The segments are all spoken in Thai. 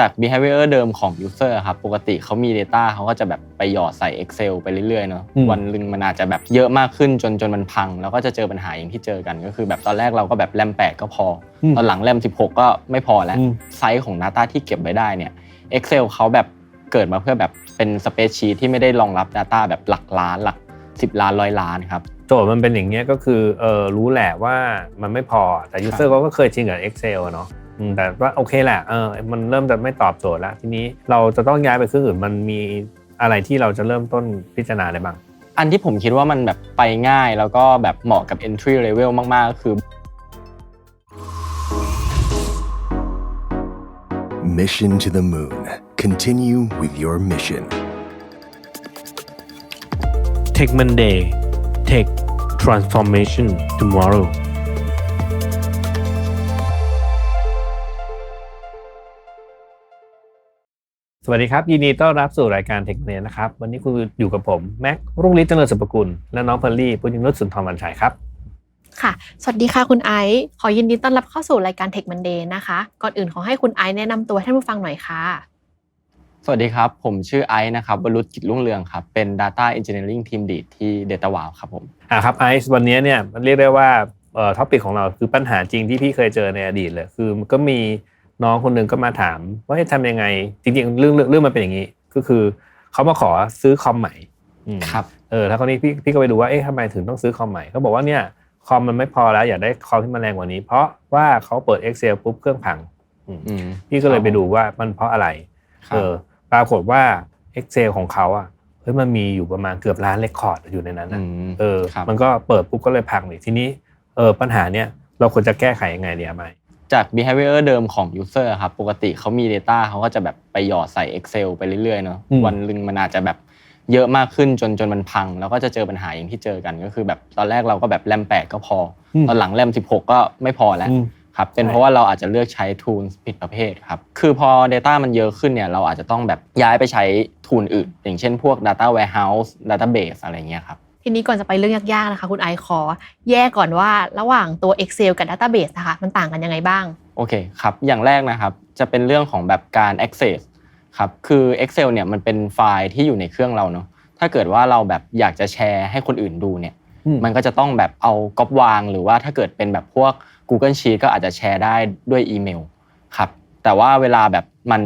จาก behavior เดิมของ user ครับ ปกติเขามี data เขาก็จะแบบไปหยอดใส่ Excel ไปเรื่อยๆเนาะอืมวันหนึ่งมันอาจจะแบบเยอะมากขึ้นจนจนมันพัง แล้วก็จะเจอปัญหาอย่างที่เจอกัน ก็คือแบบตอนแรกเราก็แบบแรม8ก็พออมตอนหลังแรม16 ก็ไม่พอแล้วอืมไซส์ของ Data ที่เก็บไว้ได้เนี่ย Excel เขาแบบเกิดมาเพื่อแบบเป็น spreadsheet ที่ไม่ได้รองรับ Data แบบหลักล้านหลัก 10 ล้านร้อยล้านครับโจทย์มันเป็นอย่างเงี้ยก็คือเออรู้แหละว่ามันไม่พอแต่ user เขาก็เคยชินกับ Excel อะเนาะอืม แต่ว่าโอเคแหละเออมันเริ่มจะไม่ตอบโจทย์แล้ว ทีนี้เราจะต้องย้ายไปเครื่องอื่นมันมีอะไรที่เราจะเริ่มต้นพิจารณาได้บ้าง อันที่ผมคิดว่ามันแบบไปง่ายแล้วก็แบบเหมาะกับ entry level มากๆก็คือ Mission to the moon. Continue with your mission. Tech Monday Tech Transformation Tomorrow สวัสดีครับ ยินดีต้อนรับสู่รายการเทคเนนะครับ วันนี้คุณอยู่กับผม แม็กรุ่งฤทธิ์เจริญสุภกุล และน้องเพลลี่ปุญญนุชสุนทรวันชัยครับค่ะ สวัสดีค่ะคุณไอซ์ขอยินดีต้อนรับเข้าสู่รายการ Tech Monday นะคะ ก่อนอื่นขอให้คุณไอซ์แนะนำตัวให้ท่านผู้ฟังหน่อยค่ะ สวัสดีครับ ผมชื่อไอซ์นะครับวรุษกิจรุ่งเรืองครับ เป็น Data Engineering Team Lead ที่ Data Wow ครับผมอ่าครับไอซ์วันนี้เนี่ยมันเรียกได้ว่าเอ่อท็อปิกของเราคือปัญหาจริงที่พี่เคยเจอในอดีตเลยคือมันก็มี น้องคนหนึ่งก็มาถามว่าให้ทำยังไง จริงๆเรื่องเรื่องเรื่องมันเป็นอย่างนี้ ก็คือเขามาขอซื้อคอมใหม่อืมครับเออแล้วคราวนี้พี่พี่ก็ไปดูว่าเอ๊ะทำไมถึงต้องซื้อคอมใหม่เขาบอกว่าเนี่ยคอมมันไม่พอแล้วอยากได้คอมที่มันแรงกว่านี้ เพราะว่าเขาเปิด Excel ปุ๊บเครื่องพังอืมอืมพี่ก็เลยไปดูว่ามันเพราะอะไรครับเออปรากฏว่า Excel ของเขาอะเฮ้ยมันมีอยู่ประมาณเกือบล้านเรคคอร์ดอยู่ในนั้นอืนะมเออครับมันก็เปิดปุ๊บก็เลยพังเลยทีนี้เออปัญหาเนี้ยเราควรจะแก้ไขยังไงดีอะไหม จาก behavior เดิมของ user ครับปกติเขามี data เขาก็จะแบบไปหยอดใส่ Excel ไปเรื่อยๆเนาะอืมวันหนึ่งมันอาจจะแบบเยอะมากขึ้นจนจนมันพัง แล้วก็จะเจอปัญหาอย่างที่เจอกันก็คือแบบตอนแรกเราก็แบบแรม8ก็พออตอนหลังแรม16 ก็ไม่พอแล้วอืมครับเป็นใช่เพราะว่าเราอาจจะเลือกใช้ tools ผิดประเภทครับคือพอ Data มันเยอะขึ้นเนี่ยเราอาจจะต้องแบบย้ายไปใช้ tool อื่น อย่างเช่นพวก Data Warehouse Database อะไรเงี้ยครับ ทีนี้ก่อนจะไปเรื่องยากๆนะคะ คุณไอซ์ขอ แยกก่อนว่าระหว่างตัว Excel กับ Database นะคะมันต่างกันยังไงบ้าง โอเคครับ อย่างแรกนะครับ จะเป็นเรื่องของแบบการ access ครับ คือ Excel เนี่ยมันเป็นไฟล์ที่อยู่ในเครื่องเราเนาะ ถ้าเกิดว่าเราแบบอยากจะแชร์ให้คนอื่นดูเนี่ยอืมมันก็จะต้องแบบเอาก๊อปวาง หรือว่าถ้าเกิดเป็นแบบพวก Google Sheet ก็อาจจะแชร์ได้ด้วยอีเมลครับ แต่ว่าเวลาแบบมัน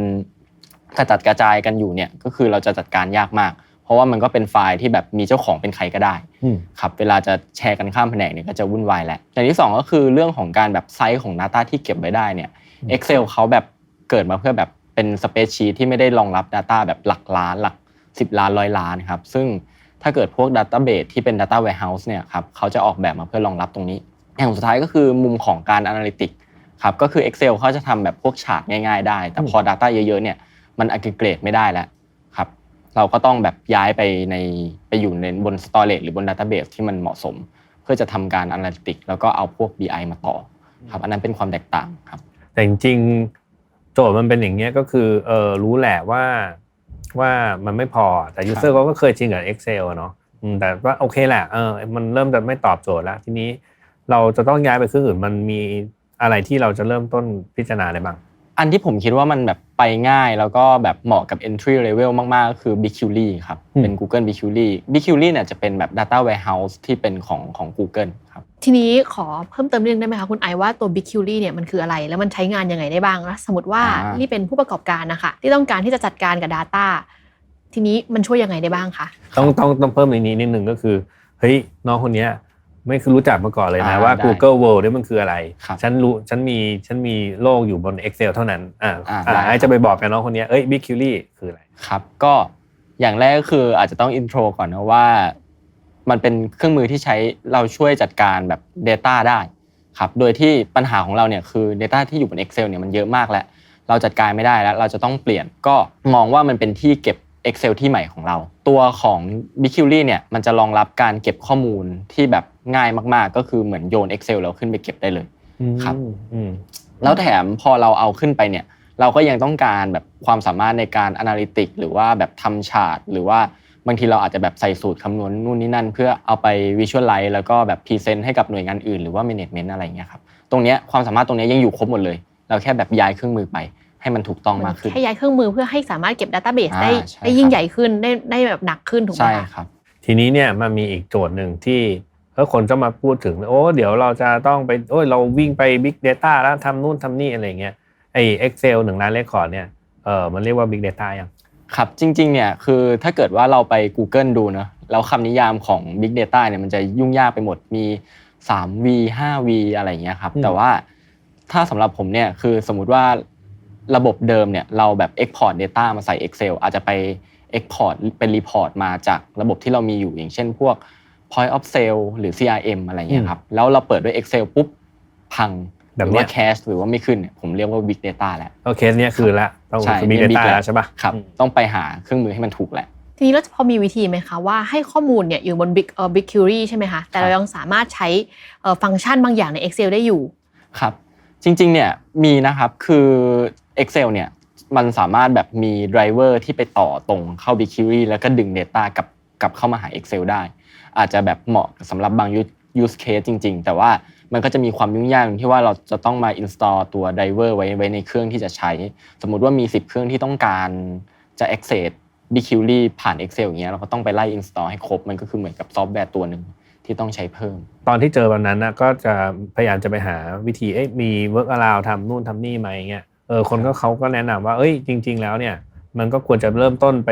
กระจัดกระจายกันอยู่เนี่ย ก็คือเราจะจัดการยากมาก เพราะว่ามันก็เป็นไฟล์ที่แบบมีเจ้าของเป็นใครก็ได้อืมครับเวลาจะแชร์กันข้ามแผนกเนี่ยก็จะวุ่นวายแหละอย่างที่สองก็คือเรื่องของการแบบไซส์ของ Data ที่เก็บไว้ได้เนี่ย Excel เขาแบบเกิดมาเพื่อแบบเป็นสเปซชีที่ไม่ได้รองรับ Data แบบหลักล้านหลัก 10 ล้านร้อยล้านครับซึ่งถ้าเกิดพวก Database ที่เป็น Data Warehouse เนี่ยครับเขาจะออกแบบมาเพื่อรองรับตรงนี้อย่างสุดท้ายก็คือมุมของการ Analytic ครับก็คือ Excel เขาจะทำแบบพวกฉากง่ายๆได้ แต่พอ Data เยอะๆเนี่ยมัน aggregate ไม่ได้แล้วครับ เราก็ต้องแบบย้ายไปในไปอยู่ในบน storage หรือบน database ที่มันเหมาะสม เพื่อจะทำการ analytic แล้วก็เอาพวก BI มาต่อครับอันนั้นเป็นความแตกต่างครับ แต่จริงๆโจทย์มันเป็นอย่างเงี้ยก็คือเออรู้แหละว่าว่ามันไม่พอแต่ user เขาก็เคยชินกับ Excel อะเนาะอืมแต่ว่าโอเคแหละเออมันเริ่มจะไม่ตอบโจทย์แล้ว ทีนี้เราจะต้องย้ายไปเครื่องอื่นมันมีอะไรที่เราจะเริ่มต้นพิจารณาได้บ้าง อันที่ผมคิดว่ามันแบบ ไปง่ายแล้วก็แบบเหมาะกับ entry level มากๆ ก็คือ BigQuery ครับอืมเป็น Google BigQuery BigQuery เนี่ยจะเป็นแบบ data warehouse ที่เป็นของของ Google ครับ ทีนี้ขอเพิ่มเติมนิดนึงได้ไหมคะคุณไอซ์ว่าตัว BigQuery เนี่ยมันคืออะไร แล้วมันใช้งานยังไงได้บ้างนะสมมติว่าอ่านี่นี่เป็นผู้ประกอบการนะคะที่ต้องการที่จะจัดการกับ Data ทีนี้มันช่วยยังไงได้บ้างคะต้องต้องต้องเพิ่มในนี้นิดนึงก็คือเฮ้ยน้องคนเนี้ย ไม่คือรู้จักมาก่อนเลยนะ อ่าว่า ได้ Google World เนี่ยมันคืออะไร ครับฉันรู้ฉันมีฉันมีโลกอยู่บน Excel เท่านั้น อ่าอ่าอ่าได้ไอ้จะไปบอกกับน้องคนเนี้ยเอ้ย BigQuery คืออะไร ครับก็อย่างแรกก็คืออาจจะต้องอินโทรก่อนนะว่า มันเป็นเครื่องมือที่ใช้เราช่วยจัดการแบบ Data ได้ครับโดยที่ปัญหาของเราเนี่ยคือ Data ที่อยู่บน Excel เนี่ยมันเยอะมากแล้ว เราจัดการไม่ได้แล้ว เราจะต้องเปลี่ยนก็มองว่ามันเป็นที่เก็บ Excel ที่ใหม่ของเรา ตัวของ BigQuery เนี่ยมันจะรองรับการเก็บข้อมูลที่แบบ ง่ายมากๆ ก็คือเหมือนโยน Excel แล้วขึ้นไปเก็บได้เลย ครับ อืมแล้วแถมพอเราเอาขึ้นไปเนี่ย เราก็ยังต้องการแบบความสามารถในการ Analytic หรือว่าแบบทำชาร์ตหรือว่าบางทีเราอาจจะแบบใส่สูตรคำนวณนู่นนี่นั่น เพื่อเอาไป Visualize แล้วก็แบบพรีเซนต์ให้กับหน่วยงานอื่นหรือว่า Management อะไรอย่างเงี้ยครับตรงเนี้ยความสามารถตรงเนี้ยยังอยู่ครบหมดเลย เราแค่แบบย้ายเครื่องมือไป ให้มันถูกต้องมากขึ้นแค่ย้ายเครื่องมือเพื่อให้สามารถเก็บ Database อ่าได้ใช่ได้ยิ่งครับใหญ่ขึ้นได้ได้แบบหนักขึ้นถูกไหมใช่คะครับ ทีนี้เนี่ยมันมีอีกโจทย์หนึ่งที่ เออคนจะมาพูดถึงโอ้เดี๋ยวเราจะต้องไปโอ้ยเราวิ่งไป Big Data แล้วทำนู่นทำนี่อะไรเงี้ยไอ้ Excel หนึ่งล้านเลขคอร์ดเนี่ยเออมันเรียกว่า Big Data ยังครับจริงๆเนี่ยคือถ้าเกิดว่าเราไป Google ดูเนอะแล้วคำนิยามของ Big Data เนี่ยมันจะยุ่งยากไปหมดมี 3V 5V อะไรอย่างเงี้ยครับอืมแต่ว่าถ้าสำหรับผมเนี่ยคือสมมุติว่าระบบเดิมเนี่ยเราแบบ Export Data มาใส่ Excel อาจจะไป Export เป็น Report มาจากระบบที่เรามีอยู่อย่างเช่นพวก Point of Sale หรือ CRM อะไรอย่างเงี้ยครับแล้วเราเปิดด้วย Excel ปุ๊บพังหแบบรือเนี้ว่ายแคชหรือว่าไม่ขึ้นเนี่ยผมเรียกว่า Big Data แล้วโอเคเนี่ยคือละต้องใช่คือ Big นี่ Data Big แล้วใช่ปะครับอืมต้องไปหาเครื่องมือให้มันถูกแหละทีนี้เราจะพอมีวิธีไหมคะว่าให้ข้อมูลเนี่ยอยู่บน Big เอ่อ BigQuery ใช่ไหมคะแต่เรายังสามารถใช้เอ่อฟังก์ชันบางอย่างใน Excel ได้อยู่ครับจริงๆเนี่ยมีนะครับคือ Excel เนี่ยมันสามารถแบบมีไดรเวอร์ที่ไปต่อตรงเข้า BigQuery แล้วก็ดึง Data กลับกลับเข้ามาหา Excel ได้ อาจจะแบบเหมาะสำหรับบาง use- use case จริง ๆ แต่ว่ามันก็จะมีความยุ่งยากที่ว่าเราจะต้องมา install ตัวไดเวอร์ไว้ไว้ในเครื่องที่จะใช้ สมมุติว่ามี 10 เครื่องที่ต้องการจะ access BigQuery ผ่าน Excel อย่างเงี้ยเราก็ต้องไปไล่ install ให้ครบ มันก็คือเหมือนกับซอฟต์แวร์ตัวหนึ่งที่ต้องใช้เพิ่ม ตอนที่เจอวันนั้นนะก็จะพยายามจะไปหาวิธีเอ้ยมี work around ทำนู่นทำนี่ไหมเงี้ยเออคนก็เขาก็แนะนำว่าเอ้ยจริง ๆ แล้วเนี่ยมันก็ควรจะเริ่มต้นไป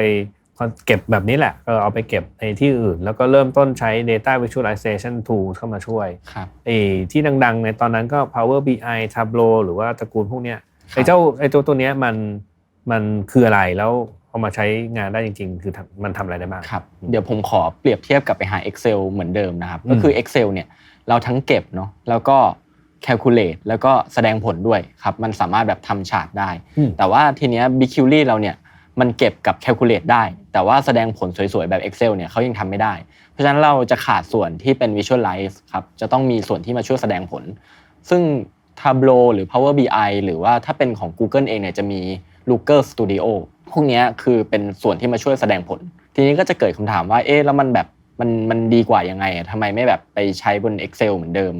เก็บแบบนี้แหละเออเอาไปเก็บในที่อื่น แล้วก็เริ่มต้นใช้ data visualization tool เข้ามาช่วยครับไอ้ที่ดังๆ ในตอนนั้นก็ Power BI Tableau หรือว่าตระกูลพวกเนี้ยครับไอ้เจ้าไอ้ตัวตัวเนี้ยมันมันคืออะไรแล้วเอามาใช้งานได้จริง ๆ คือทำมันทำอะไรได้บ้างครับเดี๋ยวผมขอเปรียบเทียบกลับไปหา Excel เหมือนเดิมนะครับอืมก็คือ Excel เนี่ยเราทั้งเก็บเนาะแล้วก็ calculate แล้วก็แสดงผลด้วยครับ มันสามารถแบบทำชาร์ตได้อืมแต่ว่าทีเนี้ย BigQuery เราเนี่ย มันเก็บกับ calculate ได้ แต่ว่าแสดงผลสวยๆ แบบ Excel เนี่ยเขายังทำไม่ได้ เพราะฉะนั้นเราจะขาดส่วนที่เป็น visualize ครับจะต้องมีส่วนที่มาช่วยแสดงผล ซึ่ง Tableau หรือ Power BI หรือว่าถ้าเป็นของ Google เองเนี่ยจะมี Looker Studio พวกนี้คือเป็นส่วนที่มาช่วยแสดงผล ทีนี้ก็จะเกิดคำถามว่าเอ๊ะแล้วมันแบบมันมันดีกว่ายังไงทำไมไม่แบบไปใช้บน Excel เหมือนเดิม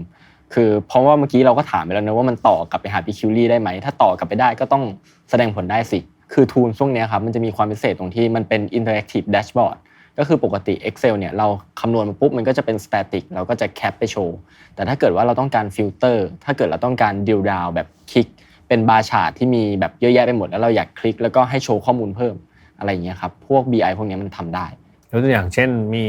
คือเพราะว่าเมื่อกี้เราก็ถามไปแล้วนะว่ามันต่อกลับไปหา BigQuery ได้ไหม ถ้าต่อกลับไปได้ก็ต้องแสดงผลได้สิ คือทูลพวกเนี้ครับมันจะมีความพิเศษตรงที่มันเป็น interactive dashboard ก็คือปกติ Excel เนี่ยเราคำนวณมาปุ๊บมันก็จะเป็น static เราก็จะแคปไปโชว์แต่ถ้าเกิดว่าเราต้องการฟิลเตอร์ถ้าเกิดเราต้องการ drill down แบบคลิก เป็นบาร์ชาร์ตที่มีแบบเยอะแยะไปหมด แล้วเราอยากคลิกแล้วก็ให้โชว์ข้อมูลเพิ่มอะไรอย่างเงี้ยครับพวก BI พวกนี้มันทำได้ยกตัวอย่างเช่นมี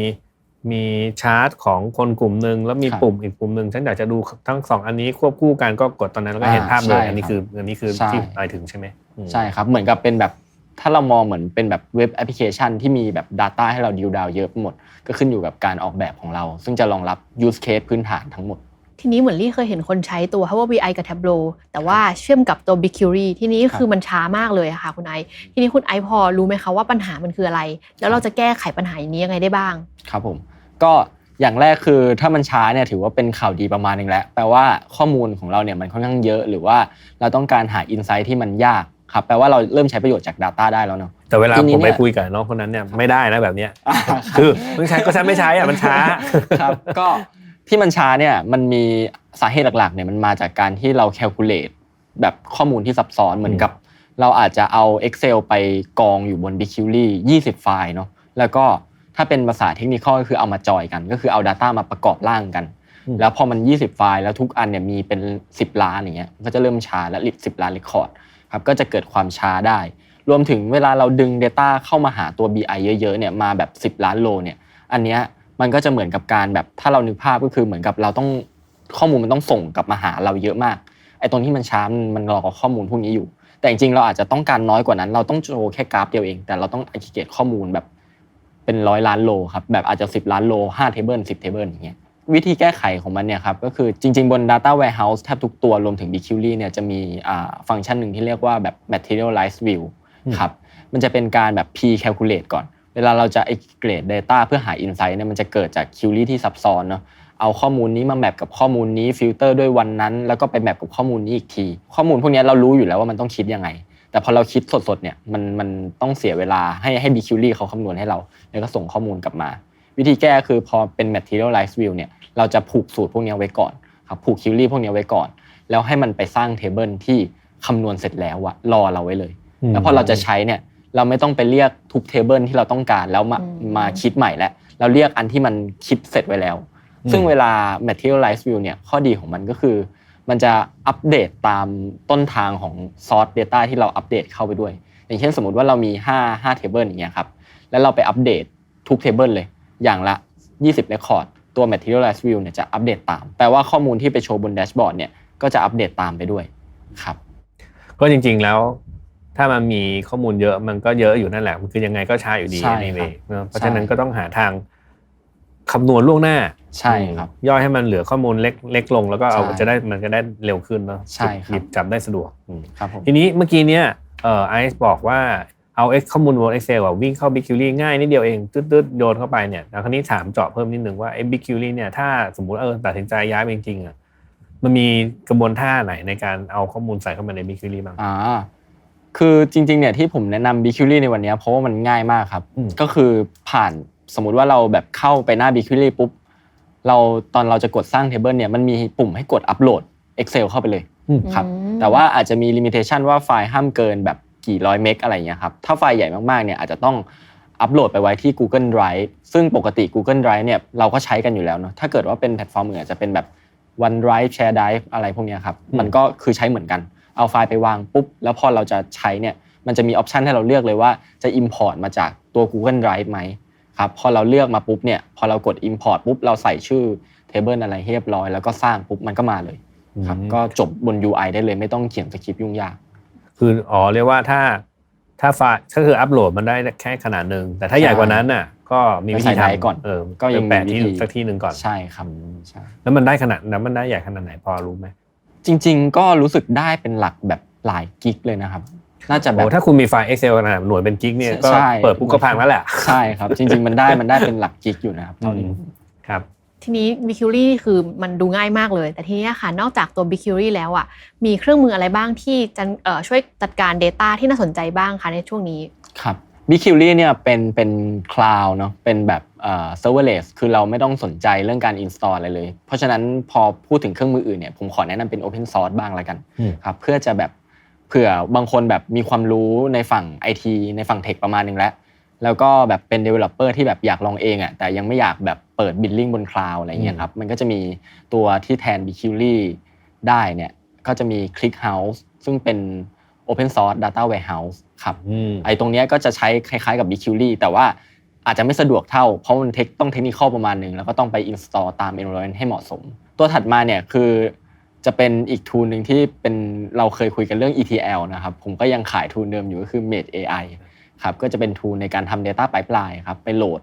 มีชาร์ตของคนกลุ่มหนึ่งแล้วมีครับปุ่มอีกปุ่มหนึ่งฉันอยากจะดูทั้งสองอันนี้ควบคู่กันก็กดตอนนั้นแล้วก็เห็นภาพเลยอ่าใช่อันนี้คืออันนี้คือใช่ที่หมายถึงใช่ไหมอืมใช่ครับเหมือนกับเป็นแบบถ้าเรามองเหมือนเป็นแบบเว็บแอปพลิเคชันที่มีแบบ Data ให้เราดิวดาวเยอะไปหมด ก็ขึ้นอยู่กับการออกแบบของเรา ซึ่งจะรองรับ use case พื้นฐานทั้งหมด ทีนี้เหมือนลี่เคยเห็นคนใช้ตัว Power BI กับ Tableau แต่ว่าเชื่อมกับตัว BigQuery ทีนี้คือมันช้ามากเลยอะค่ะคุณไอซ์ทีนี้คุณไอซ์พอรู้ไหมคะว่าปัญหามันคืออะไร แล้วเราจะแก้ไขปัญหาอย่างนี้ยังไงได้บ้าง ครับผม ก็อย่างแรกคือถ้ามันช้าเนี่ยถือว่าเป็นข่าวดีประมาณหนึงแล้วแปลว่าข้อมูลของเราเนี่ยมันค่อนข้างเยอะ หรือว่าเราต้องการหาอินไซต์ที่มันยากครับแปลว่าเราเริ่มใช้ประโยชน์จาก Data ได้แล้วเนาะแต่เวลาทีนี้ผมไปเนี่ยคุยกับน้องคนนั้นเนี่ยไม่ได้นะแบบเนี้ยคือมึงใช้ก็ฉันไม่ใช้อะมันช้าครับก็ที่มันช้าเนี่ยมันมีสาเหตุหลักๆเนี่ยมันมาจากการที่เรา calculate แบบข้อมูลที่ซับซ้อนเหมือนกับ เราอาจจะเอา Excel ไปกองอยู่บน BigQuery 20 ไฟล์เนาะแล้วก็ ถ้าเป็นภาษาเทคนิคก็คือเอามาจอยกัน ก็คือเอา Data มาประกอบร่างกันอืมแล้วพอมัน 20 ไฟล์แล้วทุกอันเนี่ยมีเป็น 10 ล้านอย่างเงี้ยก็จะเริ่มช้าและลิบ10ล้านเรคคอร์ดครับก็จะเกิดความช้าได้ รวมถึงเวลาเราดึง Data เข้ามาหาตัว BI เยอะๆเนี่ยมาแบบ 10 ล้านโลเนี่ยอันเนี้ยมันก็จะเหมือนกับการแบบถ้าเรานึกภาพก็คือเหมือนกับเราต้องข้อมูลมันต้องส่งกลับมาหาเราเยอะมากไอ้ตรงที่มันช้ามันมันรอกับข้อมูลพวกนี้อยู่ แต่จริงๆเราอาจจะต้องการน้อยกว่านั้น เราต้องโชว์แค่กราฟเดียวเอง แต่เราต้อง aggregate ข้อมูลแบบ เป็นร้อยล้านโลครับแบบอาจจะ 10 ล้านโล5 table 10 table อย่างเงี้ยวิธีแก้ไขของมันเนี่ยครับก็คือจริง ๆ บน data warehouse แทบทุกตัวรวมถึง BigQuery เนี่ยจะมีอ่าฟังก์ชันหนึ่งที่เรียกว่าแบบ materialized view อืมครับมันจะเป็นการแบบ p-calculate ก่อน เวลาเราจะ aggregate data เพื่อหา insight เนี่ยมันจะเกิดจาก query ที่ซับซ้อนเนาะเอาข้อมูลนี้มาแมปกับข้อมูลนี้ฟิลเตอร์ด้วยวันนั้น แล้วก็ไปแมปกับข้อมูลนี้อีกที ข้อมูลพวกนี้เรารู้อยู่แล้วว่ามันต้องคิดยังไง แต่พอเราคิดสดๆเนี่ยมันมันต้องเสียเวลาให้ให้ BQuery เขาคำนวณให้เรา แล้วก็ส่งข้อมูลกลับมา วิธีแก้คือพอเป็น materialized view เนี่ยเราจะผูกสูตรพวกนี้ไว้ก่อนครับผูก query พวกนี้ไว้ก่อน แล้วให้มันไปสร้าง table ที่คำนวณเสร็จแล้วอะรอเราไว้เลยอืมแล้วพอเราจะใช้เนี่ยเราไม่ต้องไปเรียกทุกเทเบิลที่เราต้องการแล้วมาอืมมาคิดใหม่แล้วเราเรียกอันที่มันคิดเสร็จไว้แล้ว ซึ่งเวลา materialize view เนี่ยข้อดีของมันก็คือ มันจะอัปเดตตามต้นทางของ source data ที่เราอัปเดตเข้าไปด้วย อย่างเช่นสมมติว่าเรามี 5 5 table อย่างเงี้ยครับ แล้วเราไปอัปเดตทุก table เลย อย่างละ 20 record ตัว materialize view เนี่ยจะอัปเดตตาม แปลว่าข้อมูลที่ไปโชว์บนแดชบอร์ดเนี่ยก็จะอัปเดตตามไปด้วยครับ ก็จริงๆแล้วถ้ามันมีข้อมูลเยอะมันก็เยอะอยู่นั่นแหละมันคือยังไงก็ช้าอยู่ดีใช่ในเวครับเพราะฉะนั้นใช่ก็ต้องหาทาง คำนวณล่วงหน้าใช่ครับ ย่อยให้มันเหลือข้อมูลเล็กเล็กลงแล้วก็เอาใช่จะได้มันจะได้เร็วขึ้นเนาะใช่ครับ หยิบจับได้สะดวกอืมครับผม ทีนี้เมื่อกี้เนี่ยเอ่อไอซ์บอกว่าเอา X ข้อมูลบน Excel อะวิ่งเข้า BigQuery ง่ายนิดเดียวเองตืดๆโยนเข้าไปเนี่ยแล้วคราวนี้ถามเจาะเพิ่มนิดนึงว่าไอ้ BigQuery เนี่ยถ้าสมมุติเออตัดสินใจย้ายไปจริงๆอะมันมีกระบวนท่าไหนในการเอาข้อมูลใส่เข้ามาใน BigQuery บ้าง อ่าคือจริงๆเนี่ยที่ผมแนะนำ b ิ q u e r y ในวันเนี้ยเพราะว่ามันง่ายมากครับ อืมก็คือผ่าน สมมุติว่าเราแบบเข้าไปหน้า b ิ q u e r y ปุ๊บเราตอนเราจะกดสร้าง table เนี่ยมันมีปุ่มให้กดอัปโหลด Excel เข้าไปเลยอืมครับอืมแต่ว่าอาจจะมี limitation ว่าไฟล์ห้ามเกินแบบกี่ร้อยเมกอะไรอย่างเงี้ยครับถ้าไฟล์ใหญ่มากๆเนี่ยอาจจะต้องอัปโหลดไปไว้ที่ Google Drive ซึ่งปกติ Google Drive เนี่ยเราก็ใช้กันอยู่แล้วเนาะถ้าเกิดว่าเป็นแพลตฟอร์มอื่นอาจจะเป็นแบบ OneDrive Share Drive อะไรพวกเนี้ยครับอืมมันก็คือใช้เหมือนกัน เอาไฟล์ไปวางปุ๊บ แล้วพอเราจะใช้เนี่ยมันจะมีออปชันให้เราเลือกเลยว่าจะ Import มาจากตัว Google Drive ไหม ครับพอเราเลือกมาปุ๊บเนี่ยพอเรากด Import ปุ๊บเราใส่ชื่อ Table อะไรให้เรียบร้อย แล้วก็สร้างปุ๊บมันก็มาเลยครับก็จบบน UI ได้เลยไม่ต้องเขียนสคริปต์ยุ่งยาก คืออ๋อเรียกว่าถ้าถ้าไฟล์ก็คืออัปโหลดมันได้แค่ขนาดหนึ่งแต่ถ้าใหญ่กว่านั้นน่ะ ก็มีวิธีก็ใส่ไว้ทำก่อนเออก็ยังมีแปะที่วิธีสักที่หนึ่งก่อนใช่ครับใช่แล้วมันได้ขนาดแล้วมันได้ใหญ่ขนาดไหนพอรู้ไหมจริง ๆ ก็รู้สึกได้เป็นหลักแบบหลายกิกเลยนะครับ น่าจะแบโอ้บถ้าคุณมีไฟล์ Excel ขนาดหน่วยเป็นกิกเนี่ยก็ใช่เปิดปุ๊บก็พังแล้วแหละใช่ครับ จริง ๆ มันได้มันได้เป็นหลักกิกอยู่นะครับเท่านี้อืมครับทีนี้ b i q u e r y คือมันดูง่ายมากเลย แต่ทีนี้ค่ะ นอกจากตัว b i q u e r y แล้วอะมีเครื่องมืออะไรบ้างที่จะเอ่อช่วยจัดการ Data ที่น่าสนใจบ้างคะในช่วงนี้ครับ b i q u e r y เนี่ยเป็นเป็นคลาวด์เนาะเป็นแบบเอ่อ serverless คือเราไม่ต้องสนใจเรื่องการ install อะไรเลย เพราะฉะนั้นพอพูดถึงเครื่องมืออื่นเนี่ยผมขอแนะนำเป็น open source บ้างละกันอืมครับเพื่อจะแบบ เผื่อบางคนแบบมีความรู้ในฝั่ง IT ในฝั่งเทคประมาณหนึงแล้ว แล้วก็แบบเป็น developer ที่แบบอยากลองเองอะแต่ยังไม่อยากแบบเปิด billing บนคลาวด์อะไรเงี้ยครับมันก็จะมีตัวที่แทน b i q u e r y ได้เนี่ยก็จะมี ClickHouse ซึ่งเป็น open source data warehouse ครับอืมไอ้ตรงเนี้ยก็จะใช้คล้ายๆกับ b i q u e r y แต่ว่าอาจจะไม่สะดวกเท่า เพราะมันเทคต้องเทคนิคประมาณหนึ่งแล้วก็ต้องไป install ตาม environment ให้เหมาะสม ตัวถัดมาเนี่ยคือ จะเป็นอีกทูลหนึ่งที่เป็นเราเคยคุยกันเรื่อง ETL นะครับ ผมก็ยังขายทูลเดิมอยู่ก็คือ Made AI ครับก็จะเป็นทูลในการทำ Data Pipeline ครับไปโหลด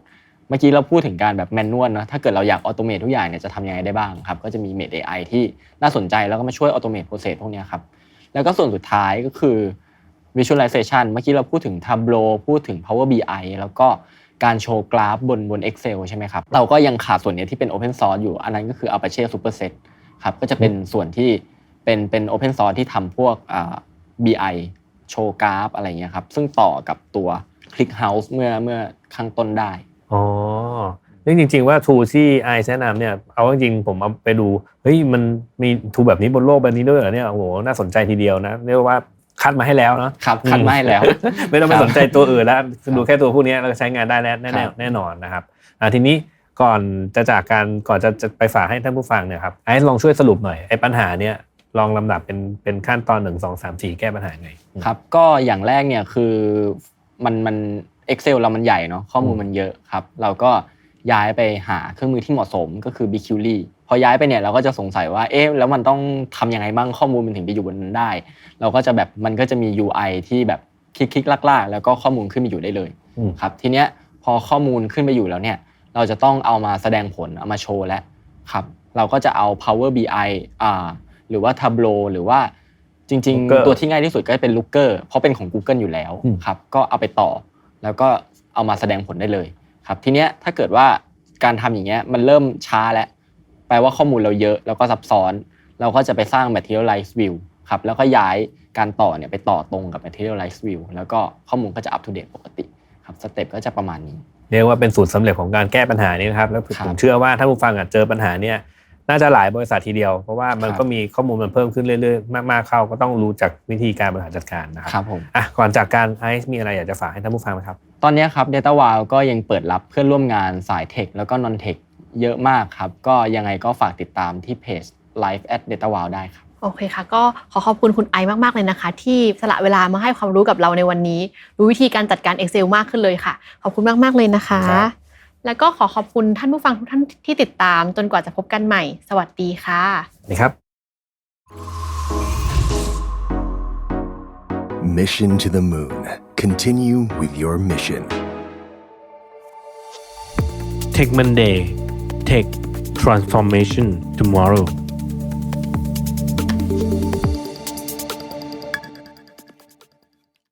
เมื่อกี้เราพูดถึงการแบบแมนนวลนะถ้าเกิดเราอยากออโตเมททุกอย่างเนี่ยจะทำยังไงได้บ้างครับ ก็จะมี Made AI ที่น่าสนใจแล้วก็มาช่วยออโตเมทโปรเซสพวกนี้ครับ แล้วก็ส่วนสุดท้ายก็คือ Visualization เมื่อกี้เราพูดถึง Tableau พูดถึง Power BI แล้วก็การโชว์กราฟบนบน Excel ใช่ไหมครับเราก็ยังขาดส่วนนี้ที่เป็น Open Source อยู่อันนั้นก็คือ Apache Superset ครับก็จะเป็นส่วนที่เป็นเป็น Open Source ที่ทำพวกอ่า BI โชว์กราฟอะไรเงี้ยครับซึ่งต่อกับตัว ClickHouse เมื่อเมื่อข้างต้นได้อ๋อนี่จริง ๆ ว่าทูที่ไอแนะนำเนี่ยเอาจริงๆผมเอาไปดูเฮ้ยมันมีทูแบบนี้บนโลกใบนี้ด้วยเหรอเนี่ยโอ้โหน่าสนใจทีเดียวนะเรียกว่าคัดมาให้แล้วเนาะครับคัดมาให้แล้ว ไม่ต้องไปครับสนใจตัวอื่นแล้วดูแค่ตัวพวกนี้แล้วก็ใช้งานได้แล้วแน่ครับๆแน่นอนนะครับอ่าทีนี้ ก่อนจะจากการก่อนจะจะไปฝากให้ท่านผู้ฟังเนี่ยครับไอซ์ลองช่วยสรุปหน่อยไอ้ปัญหาเนี่ยลองลำดับเป็นเป็นขั้นตอนหนึ่งสองสามสี่แก้ปัญหาไงครับ ก็อย่างแรกเนี่ยคือมันมัน Excel เรามันใหญ่เนาะข้อมูลมันเยอะครับ เราก็ย้ายไปหาเครื่องมือที่เหมาะสมก็คือ b q l y พอย้ายไปเนี่ยเราก็จะสงสัยว่าเอ๊ะแล้วมันต้องทำยังไงบ้างข้อมูลมันถึงไปอยู่บนนั้นได้ เราก็จะแบบมันก็จะมี UI ที่แบบคลิกๆลากๆ แล้วก็ข้อมูลขึ้นไปอยู่ได้เลยอืมครับ ทีเนี้ยพอข้อมูลขึ้นไปอยู่แล้วเนี่ย เราจะต้องเอามาแสดงผลเอามาโชว์แล้วครับ เราก็จะเอา Power BI อ่าหรือว่า Tableau หรือว่าจริง Looker ๆ ตัวที่ง่ายที่สุดก็จะเป็น Looker เพราะเป็นของ Google อยู่แล้วอืม ครับ ก็เอาไปต่อ แล้วก็เอามาแสดงผลได้เลยครับ ทีเนี้ยถ้าเกิดว่าการทำอย่างเงี้ยมันเริ่มช้าแล้ว แปลว่าข้อมูลเราเยอะแล้วก็ซับซ้อน เราก็จะไปสร้าง materialize view ครับ แล้วก็ย้ายการต่อเนี่ยไปต่อตรงกับ materialize view แล้วก็ข้อมูลก็จะ up to date ปกติครับสเต็ปก็จะประมาณนี้ เรียกว่าเป็นสูตรสำเร็จของการแก้ปัญหานี้นะครับ แล้วครัผมบเชื่อว่าถ้าผู้ฟังอะเจอปัญหาเนี่ยน่าจะหลายบริษัททีเดียว เพราะว่ามันครับก็มีข้อมูลมันเพิ่มขึ้นเรื่อยๆ มากๆเข้าก็ต้องรู้จักวิธีการบริหารจัดการนะคครัรับบผมอะก่อนจากการไอซ์มีอะไรอยากจะฝากให้ท่านผู้ฟังไหมครับ ตอนนี้ครับ Data w o w ก็ยังเปิดรับเพื่อนร่วมงานสายเทคแล้วก็นอนเทคเยอะมากครับ ก็ยังไงก็ฝากติดตามที่เพจ Live at Data w o w ได้ครับ โอเคค่ะ ก็ขอขอบคุณคุณไอซ์มากๆเลยนะคะ ที่สละเวลามาให้ความรู้กับเราในวันนี้ รู้วิธีการจัดการ Excel มากขึ้นเลยค่ะ ขอบคุณมากๆเลยนะคะครับแล้วก็ขอขอบคุณท่านผู้ฟังทุกท่านที่ติดตาม จนกว่าจะพบกันใหม่ สวัสดีค่ะนี่ครับ Mission to the Moon. Continue with your mission. Tech Monday Tech Transformation Tomorrow